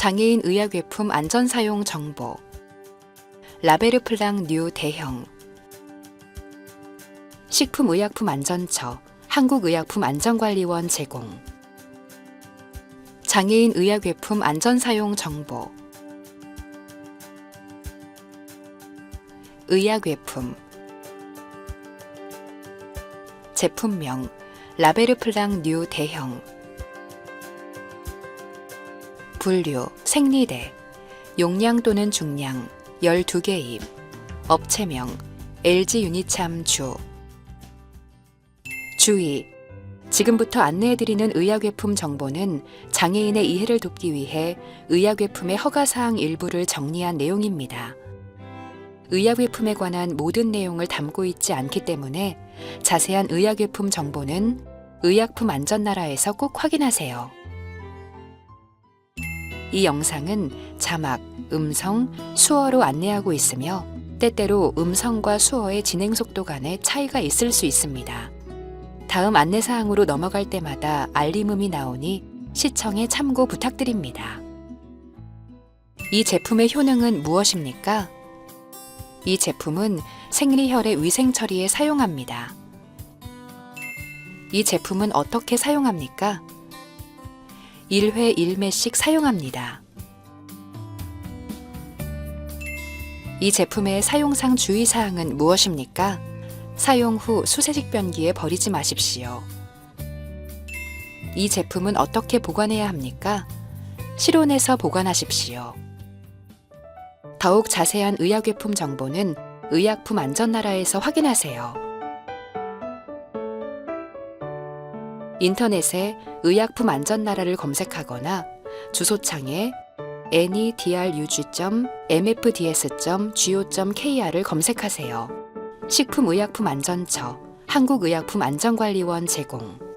장애인 의약외품 안전사용 정보. 라베르플랑 뉴 대형. 식품의약품안전처 한국의약품안전관리원 제공. 장애인 의약외품 안전사용 정보. 의약외품. 제품명 라베르플랑 뉴 대형 분류 생리대 용량 또는 중량 12개 입 업체명 LG 유니참 주 주의 지금부터 안내해드리는 의약외품 정보는 장애인의 이해를 돕기 위해 의약외품의 허가사항 일부를 정리한 내용입니다. 의약외품에 관한 모든 내용을 담고 있지 않기 때문에 자세한 의약외품 정보는 의약품 안전나라에서 꼭 확인하세요. 이 영상은 자막, 음성, 수어로 안내하고 있으며 때때로 음성과 수어의 진행 속도 간에 차이가 있을 수 있습니다. 다음 안내사항으로 넘어갈 때마다 알림음이 나오니 시청에 참고 부탁드립니다. 이 제품의 효능은 무엇입니까? 이 제품은 생리혈의 위생 처리에 사용합니다. 이 제품은 어떻게 사용합니까? 1회 1매씩 사용합니다. 이 제품의 사용상 주의사항은 무엇입니까? 사용 후 수세식 변기에 버리지 마십시오. 이 제품은 어떻게 보관해야 합니까? 실온에서 보관하십시오. 더욱 자세한 의약외품 정보는 의약품 안전나라에서 확인하세요. 인터넷에 의약품 안전 나라를 검색하거나 주소창에 nedrug.mfds.go.kr을 검색하세요. 식품의약품안전처 한국의약품안전관리원 제공